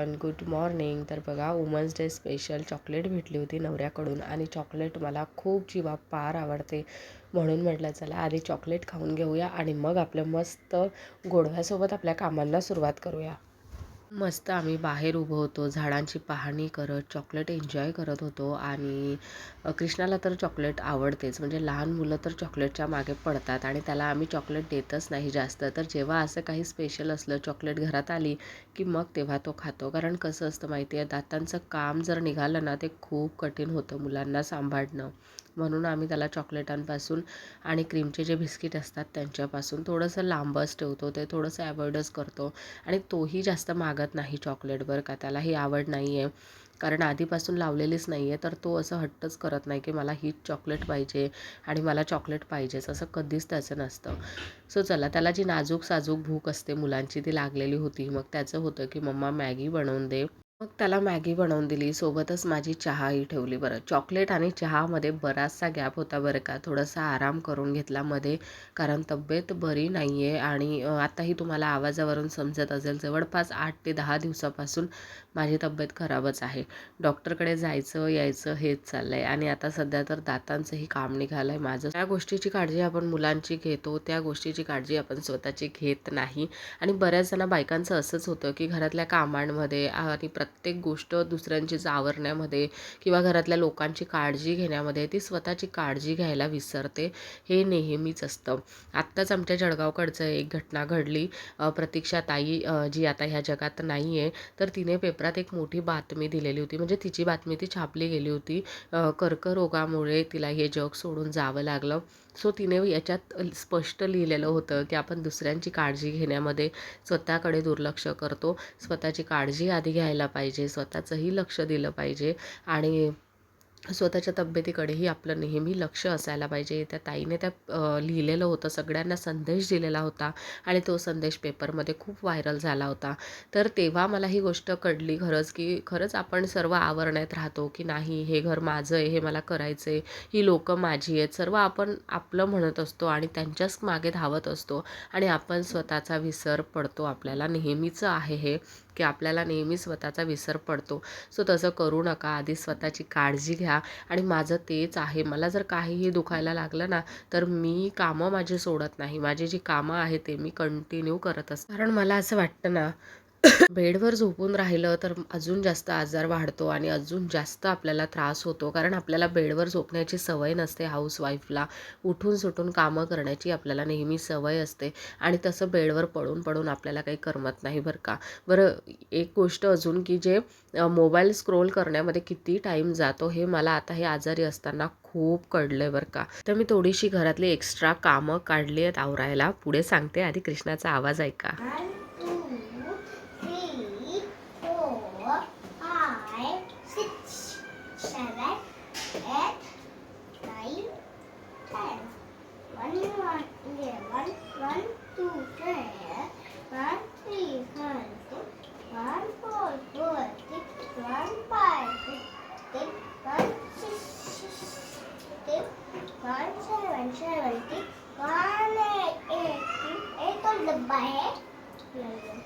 Every one good morning. तर बघा women's day special chocolate भेटली होती नवऱ्याकडून आणि चॉकलेट मला खूप जीवा पार आवडते. म्हणून म्हटलं चला आधी चॉकलेट खाऊन घेऊया आणि मग आपलं मस्त गोडव्यासोबत आपल्या कामांना सुरुवात करूया. मस्त आम्ही बाहेर उभं होतो झाडांची पाहणी करत चॉकलेट एन्जॉय करत होतो आणि कृष्णाला तर चॉकलेट आवडतेच. म्हणजे लहान मुलं तर चॉकलेटच्या मागे पडतात आणि त्याला आम्ही चॉकलेट देतच नाही जास्त. तर जेव्हा असं काही स्पेशल असलं चॉकलेट घरात आली की मग तेव्हा तो खातो. कारण कसं असतं माहिती आहे दातांचं काम जर निघालं ना ते खूप कठीण होतं मुलांना सांभाळणं. म्हणून आम्ही त्याला चॉकलेटांपासून आणि क्रीमचे जे बिस्किट असतात त्यांच्यापासून थोडंसं लांबच ठेवतो. ते थोडंसं अवॉइडच करतो. आणि तोही जास्त मागत नाही चॉकलेटवर का त्याला. ही आवड नाही आहे कारण आधीपासून लावलेलीच नाही आहे तर तो असं हट्टच करत नाही की मला हीच चॉकलेट पाहिजे आणि मला चॉकलेट पाहिजेच. असं कधीच त्याचं नसतं. सो चला त्याला जी नाजूक साजूक भूक असते मुलांची ती लागलेली होती. मग त्याचं होतं की मम्मा मॅगी बनवून दे. मग त्याला मॅगी बनवून दिली. सोबतच माझी चहाही ठेवली बरं. चॉकलेट आणि चहामध्ये बराचसा गॅप होता बरं का. थोडासा आराम करून घेतला मध्ये कारण तब्येत बरी नाही आहे आणि आत्ताही तुम्हाला आवाजावरून समजत असेल जवळपास आठ ते दहा दिवसापासून माझी तब्येत खराबच आहे. डॉक्टरकडे जायचं यायचं हेच चाललं आहे आणि आता सध्या तर दातांचंही काम निघालं आहे माझं. त्या गोष्टीची काळजी आपण मुलांची घेतो त्या गोष्टीची काळजी आपण स्वतःची घेत नाही. आणि बऱ्याच जणा बायकांचं असंच होतं की घरातल्या कामांमध्ये आणि प्रत्येक प्रत्येक गोष्ट दुसऱ्यांचीच आवरण्यामध्ये किंवा घरातल्या लोकांची काळजी घेण्यामध्ये ती स्वतःची काळजी घ्यायला विसरते हे नेहमीच असतं. आत्ताच आमच्या जळगावकडचं एक घटना घडली. प्रतीक्षा ताई जी आता ह्या जगात नाही आहे तर तिने पेपरात एक मोठी बातमी दिलेली होती. म्हणजे तिची बातमी ती छापली गेली होती. कर्करोगामुळे तिला हे जग सोडून जावं लागलं. सो तिने याच्यात स्पष्ट लिहिलेलं होतं की आपण दुसऱ्यांची काळजी घेण्यामध्ये स्वतःकडे दुर्लक्ष करतो. स्वतःची काळजी आधी घ्यायला पाहिजे स्वतःचंही लक्ष दिलं पाहिजे आणि स्वतःच्या तब्येतीकडेही आपलं नेहमी लक्ष असायला पाहिजे. त्या ताईने त्या लिहिलेलं होतं सगळ्यांना संदेश दिलेला होता आणि तो संदेश पेपरमध्ये खूप व्हायरल झाला होता. तर तेव्हा मला ही गोष्ट कळली खरंच की खरंच आपण सर्व आवरण्यात राहतो की नाही हे घर माझं आहे हे मला करायचं आहे ही लोकं माझी आहेत. सर्व आपण आपलं म्हणत असतो आणि त्यांच्याच मागे धावत असतो आणि आपण स्वतःचा विसर पडतो. आपल्याला नेहमीचं आहे हे. की आपल्याला नेहमी स्वतःचा विसर पडतो. सो तसं करू नका. आधी स्वतःची काळजी घ्या. आणि माझं तेच आहे. मला जर काहीही दुखायला लागलं ना तर मी कामं माझी सोडत नाही. माझी जी कामं आहे ते मी कंटिन्यू करत असते. कारण मला असं वाटतं ना बेडवर झोपून राहिलं तर अजून जास्त आजार वाढतो आणि अजून जास्त आपल्याला त्रास होतो. कारण आपल्याला बेडवर झोपण्याची सवय नसते हाऊसवाईफला. उठून सुटून कामं करण्याची आपल्याला नेहमी सवय असते. आणि तसं बेडवर पडून पडून आपल्याला काही करमत नाही बरं का. बरं एक गोष्ट अजून की जे मोबाईल स्क्रोल करण्यामध्ये किती टाईम जातो हे मला आता हे आजारी असताना खूप कळलं आहे बरं का. तर मी थोडीशी घरातली एक्स्ट्रा कामं काढली आहेत आवरायला. पुढे सांगते आधी कृष्णाचा आवाज ऐका One, two, three, four, five, six, seven, eight, nine, ten. One, one, eleven, one, two, three, one, three, one, six, one, four, four, six, one, five, six, one, six, six, six, one, seven, seventy, one, eight, eighty, eight on the bed.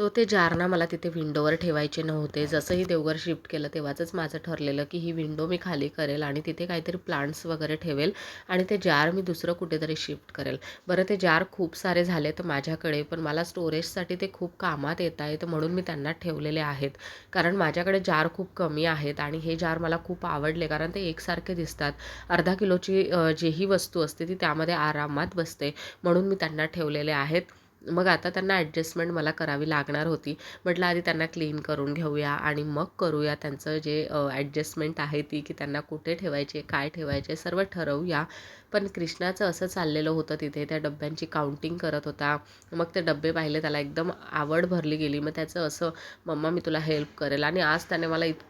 So ते जारना मला तिथे विंडोवर ठेवायचे नव्हते. जसंही देवघर shift केलं तेव्हाच माझं ठरलेलं की ही विंडो मी खाली करेल आणि तिथे काहीतरी प्लांट्स वगैरे ठेवेल आणि ते जार मी दुसरं कुठेतरी शिफ्ट करेल. बरं ते जार खूप सारे झाले तर माझ्याकडे पण मला स्टोरेजसाठी ते खूप कामात येत आहेत म्हणून मी त्यांना ठेवलेले आहेत. कारण माझ्याकडे जार खूप कमी आहेत आणि हे जार मला खूप आवडले कारण ते एकसारखे दिसतात. अर्धा किलोची अ, जीही वस्तू असते ती त्यामध्ये आरामात बसते म्हणून मी त्यांना ठेवलेले आहेत. मग आता त्यांना ॲडजस्टमेंट मला करावी लागणार होती. म्हटलं आधी त्यांना क्लीन करून घेऊया आणि मग करूया. त्यांचं जे ॲडजस्टमेंट आहे ती की त्यांना कुठे ठेवायचे काय ठेवायचे सर्व ठरवूया. पण कृष्णाचं असं चाललेलं होतं तिथे. त्या डब्यांची काउंटिंग करत होता. मग ते डब्बे पाहिले. त्याला एकदम आवड भरली गेली. मग त्याचं असं मम्मा मी तुला हेल्प करेल. आणि आज त्याने मला इत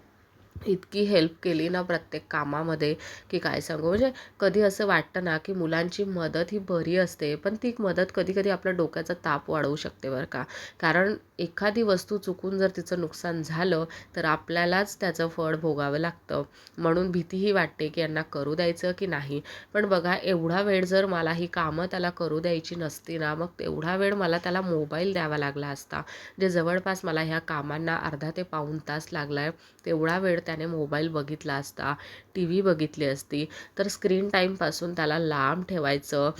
इतकी हेल्प केली ना प्रत्येक कामामध्ये की काय सांगू? म्हणजे कधी असं वाटतं ना की मुलांची मदत ही बरी असते पण ती मदत कधी कधी आपल्या डोक्याचा ताप वाढवू शकते बरं का. कारण एखादी वस्तू चुकून जर तिचं नुकसान झालं तर आपल्यालाच त्याचं फळ भोगावं लागतं. म्हणून भीतीही वाटते की यांना करू द्यायचं की नाही. पण बघा एवढा वेळ जर मला ही कामं त्याला करू द्यायची नसती ना मग तेवढा वेळ मला त्याला मोबाईल द्यावा लागला असता. जे जवळपास मला ह्या कामांना अर्धा ते पाऊण तास लागला आहे तेवढा वेळ त्याने मोबाईल बघितला असता टी व्ही बघितली असती तर स्क्रीन टाईमपासून त्याला लांब ठेवायचं.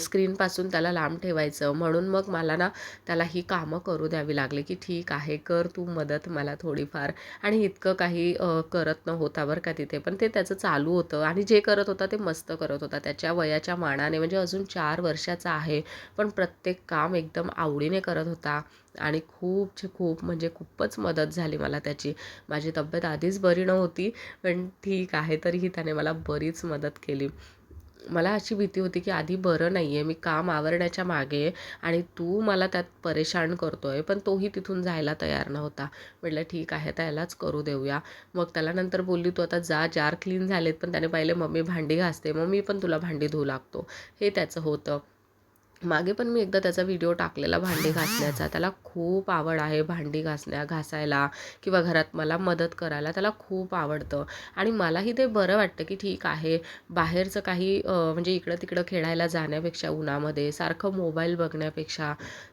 स्क्रीनपासून त्याला लांब ठेवायचं. म्हणून मग मला ना त्याला ही कामं करू द्यावी लागली की ठीक आहे कर तू मदत मला थोडीफार. आणि इतकं काही करत न होता बरं का तिथे. पण ते त्याचं चालू होतं. आणि जे करत होता ते मस्त करत होता. त्याच्या वयाच्या मानाने म्हणजे अजून चार वर्षाचा आहे. पण प्रत्येक काम एकदम आवडीने करत होता. आणि खूप खूप म्हणजे खूपच मदत झाली मला त्याची. माझी तब्येत आधीच बरी नव्हती. पण ठीक आहे तरीही त्याने मला बरीच मदत केली. मला अशी भीती होती की आधी बरं नाही आहे मी काम आवरण्याच्या मागे आणि तू मला त्यात परेशान करतो आहे पण तोही तिथून जायला तयार नव्हता. म्हटलं ठीक आहे त्यालाच करू देऊया. मग त्याला नंतर बोलली तू आता जा जार क्लीन झालेत पण त्याने पाहिले मम्मी भांडी घासते मग मी पण तुला भांडी धुवू लागतो. हे त्याचं होतं. मागे पण मी एकदा त्याचा व्हिडिओ टाकलेला भांडी घासण्याचा. त्याला खूप आवड आहे भांडी घासण्या घासायला किंवा घरात मला मदत करायला त्याला खूप आवडतं. आणि मलाही ते बरं वाटतं की ठीक आहे बाहेरचं काही म्हणजे इकडं तिकडं खेळायला जाण्यापेक्षा उन्हामध्ये सारखं मोबाईल बघण्यापेक्षा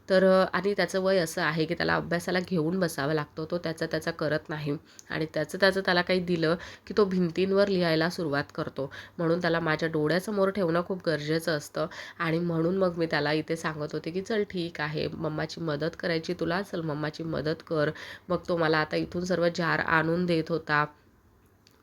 तर आणि त्याचं वय असं आहे की त्याला अभ्यासाला घेऊन बसावं लागतो तो त्याचा त्याचा करत नाही. आणि त्याचं त्याचं त्याला काही दिलं की तो भिंतींवर लिहायला सुरुवात करतो. म्हणून त्याला माझ्या डोळ्यासमोर ठेवणं खूप गरजेचं असतं. आणि म्हणून मग मी त्या त्याला इथे सांगत होते की चल ठीक आहे मम्माची मदत करायची तुला चल मम्माची मदत कर. मग तो मला आता इथून सर्व जार आणून देत होता.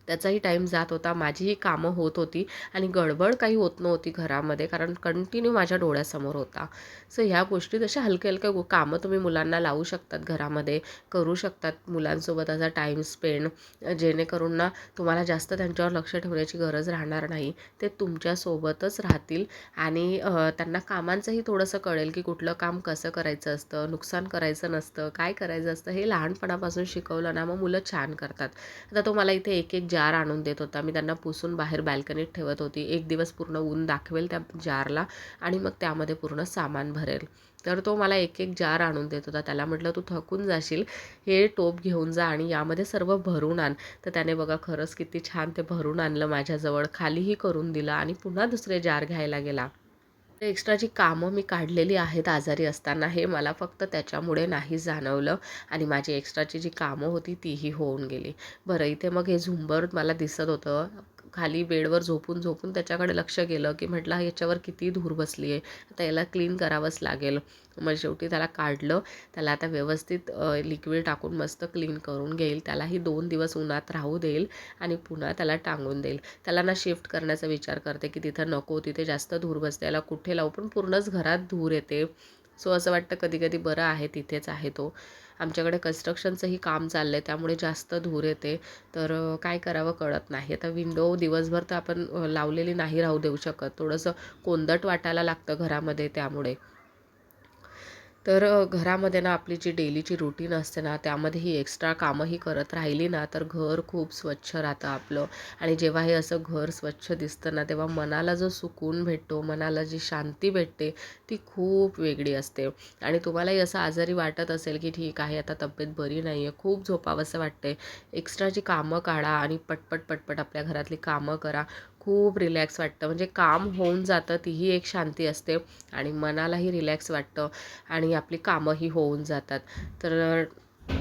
त्याचाही टाईम जात होता. माझीही कामं होत होती आणि गडबड काही होत नव्हती घरामध्ये कारण कंटिन्यू माझ्या डोळ्यासमोर होता. सो ह्या गोष्टी तशा हलक्या हलक्या कामं तुम्ही मुलांना लावू शकतात घरामध्ये करू शकतात मुलांसोबत असा टाईम स्पेंड जेणेकरून ना तुम्हाला जास्त त्यांच्यावर लक्ष ठेवण्याची गरज राहणार नाही. ते तुमच्यासोबतच राहतील आणि त्यांना कामांचंही थोडंसं कळेल की कुठलं काम कसं करायचं असतं नुकसान करायचं नसतं काय करायचं असतं हे लहानपणापासून शिकवलं ना मग मुलं छान करतात. आता तुम्हाला इथे एक एक जार आणून देत होता. मी त्यांना पुसून बाहेर बाल्कनीत ठेवत होती. एक दिवस पूर्ण ऊन दाखवेल त्या जारला आणि मग त्यामध्ये पूर्ण सामान भरेल. तर तो मला एक एक जार आणून देत होता. त्याला म्हटलं तू थकून जाशील. हे टोप घेऊन जा आणि यामध्ये सर्व भरून आण. तर त्याने बघा खरंच किती छान ते भरून आणलं माझ्याजवळ. खालीही करून दिलं आणि पुन्हा दुसरे जार घ्यायला गेला. एक्स्ट्रा जी कामं मी काढलेली आहेत आजारी असताना हे मला फक्त त्याच्यामुळे नाही जाणवलं आणि माझी एक्स्ट्राची जी कामं होती तीही होऊन गेली. बरं इथे मग हे झुंबर मला दिसत होतं. खाली बेडवर झोपून झोपून त्याच्याकडे लक्ष गेलं की म्हटलं याच्यावर किती धूर बसली आहे. आता याला क्लीन करावंच लागेल. मग शेवटी त्याला काढलं. त्याला आता व्यवस्थित लिक्विड टाकून मस्त क्लीन करून घेईल. त्यालाही दोन दिवस उन्हात राहू देईल आणि पुन्हा त्याला टांगून देईल. त्याला ना शिफ्ट करण्याचा विचार करते की तिथं नको तिथे जास्त धूर बसते. याला कुठे लावू? पण पूर्णच घरात धूर येते. सो असं वाटतं कधी कधी बरं आहे तिथेच आहे तो. आमच्याकडे कन्स्ट्रक्शनचंही काम चाललं आहे त्यामुळे जास्त धूर येते. तर काय करावं कळत नाही. आता विंडो दिवसभर तर आपण लावलेली नाही राहू देऊ शकत. थोडंसं कोंदट वाटायला लागतं घरामध्ये त्यामुळे. तर घरामध्ये ना आपली जी डेलीची रुटीन असते ना त्यामध्ये ही एक्स्ट्रा कामंही करत राहिली ना तर घर खूप स्वच्छ राहतं आपलं. आणि जेव्हा हे असं घर स्वच्छ दिसतं ना तेव्हा मनाला जो सुकून भेटतो मनाला जी शांती भेटते ती खूप वेगळी असते. आणि तुम्हालाही असं आजारी वाटत असेल की ठीक आहे आता तब्येत बरी नाही आहे खूप झोपावंसं वाटते एक्स्ट्राची कामं काढा आणि पटपट पटपट आपल्या घरातली कामं करा. खूप रिलॅक्स वाटतं. म्हणजे काम होऊन जातं तीही एक शांती असते आणि मनालाही रिलॅक्स वाटतं आणि आपली कामंही होऊन जातात. तर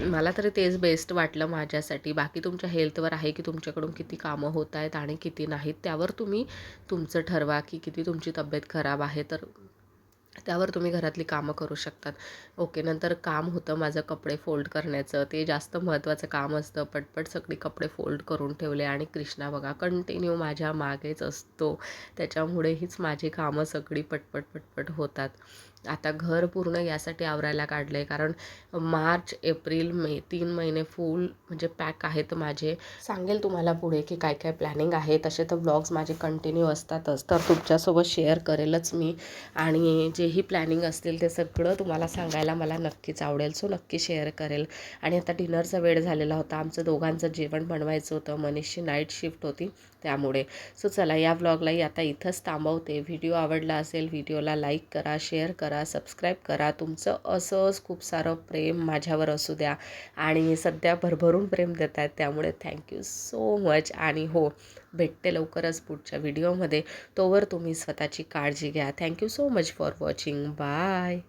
मला तरी तेच बेस्ट वाटलं माझ्यासाठी. बाकी तुमच्या हेल्थवर आहे की तुमच्याकडून किती कामं होत आहेत आणि किती नाहीत त्यावर तुम्ही तुमचं ठरवा की किती तुमची तब्येत खराब आहे. तर त्यावर तुम्ही घरातली कामं करू शकतात. ओके नंतर काम होतं माझं कपडे फोल्ड करण्याचं. ते जास्त महत्त्वाचं काम असतं. पटपट सगळी कपडे फोल्ड करून ठेवले आणि कृष्णा बघा कंटिन्यू माझ्या मागेच असतो. त्याच्यामुळे हीच माझी कामं सगळी पटपट पटपट होतात. आता घर पूर्ण यासाठी आवरायला काढलं आहे कारण मार्च एप्रिल मे तीन महिने फुल म्हणजे पॅक आहेत माझे. सांगेल तुम्हाला पुढे की काय काय प्लॅनिंग आहे. तसे तर ब्लॉग्स माझे कंटिन्यू असतातच. तर तुमच्यासोबत शेअर करेलच मी. आणि जेही प्लॅनिंग असतील ते सगळं तुम्हाला सांगायला मला नक्कीच आवडेल. सो नक्की शेअर करेल. आणि आता डिनरचा वेळ झालेला होता. आमचं दोघांचं जेवण बनवायचं होतं. मनीषची नाईट शिफ्ट होती त्यामुळे. सो चला या व्लॉगलाही आता इथंच थांबवते. व्हिडिओ आवडला असेल व्हिडिओला लाईक करा शेअर करा. करा सबस्क्राईब करा. तुमचं असंच खूप सारं प्रेम माझ्यावर असू द्या. आणि सध्या भरभरून प्रेम देत आहेत त्यामुळे थँक्यू सो मच आणि हो भेटते लवकरच पुढच्या व्हिडिओमध्ये तोवर तुम्ही स्वतःची काळजी घ्या. Thank you so much for watching bye